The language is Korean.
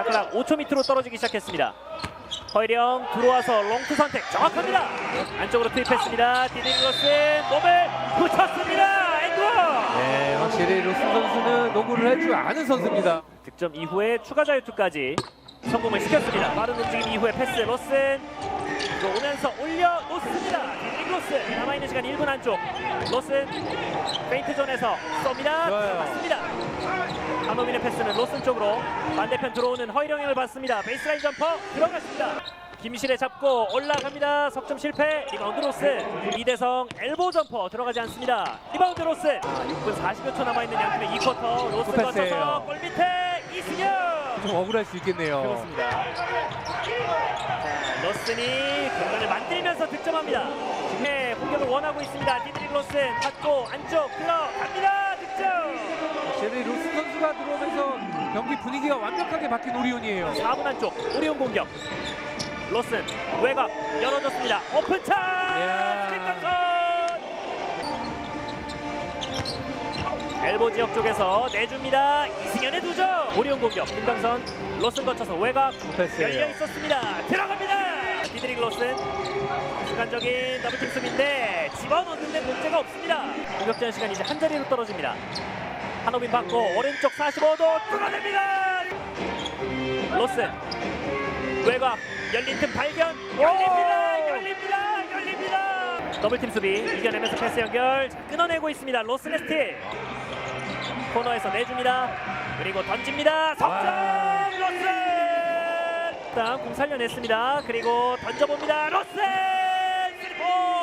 샤클락 5초 밑으로 떨어지기 시작했습니다. 허일영 들어와서 롱투 선택 정확합니다. 안쪽으로 투입했습니다. 디디글로스 몸을 붙였습니다. 엔드 네, 확실히 로슨 선수는 농구를 할 줄 아는 선수입니다. 득점 이후에 추가 자유투까지 성공을 시켰습니다. 빠른 움직임 이후에 패스 로슨 들어오면서 올려 로스 남아있는 시간 1분 안쪽 로슨 페인트 존에서 쏩니다. 맞습니다. 한호민의 패스는 로슨 쪽으로 반대편 들어오는 허일영을 받습니다. 베이스라인 점퍼 들어갔습니다. 김실에 잡고 올라갑니다. 석점 실패. 리바운드 로스. 이대성 엘보 점퍼 들어가지 않습니다. 리바운드 로스. 6분 40여 초 남아 있는 양팀의 2쿼터. 로스. 거쳐서 골 밑에 이승현. 좀 억울할 수 있겠네요. 그렇습니다. 자, 로슨이 공간을 만들면서 득점합니다. 네, 공격을 원하고 있습니다. 디드릭 로슨 받고 안쪽 들어갑니다. 득점. 확실히 로슨 선수가 들어오면서 경기 분위기가 완벽하게 바뀐 오리온이에요. 4분 안쪽 오리온 공격 로슨 외곽 열어줬습니다 오픈 차 이야. 김강선 엘보 지역 쪽에서 내줍니다 이승현의 두 점 오리온 공격 김강선 로슨 거쳐서 외곽 패스예요. 열려 있었습니다 들어갑니다 디드릭 로슨 순간적인 더블팀 수비인데 집어넣는데 문제가 없습니다. 공격 제한 시간 이제 한 자리로 떨어집니다. 한호빈 받고 오른쪽 45도 뚫어냅니다. 로슨 외곽. 열린 틈 발견. 열립니다. 열립니다. 열립니다. 더블팀 수비 이겨내면서 패스 연결 자, 끊어내고 있습니다. 로스의 스틸. 코너에서 내줍니다. 그리고 던집니다. 석점! 로스 일단 공 살려냈습니다. 그리고 던져봅니다. 로스 Oh!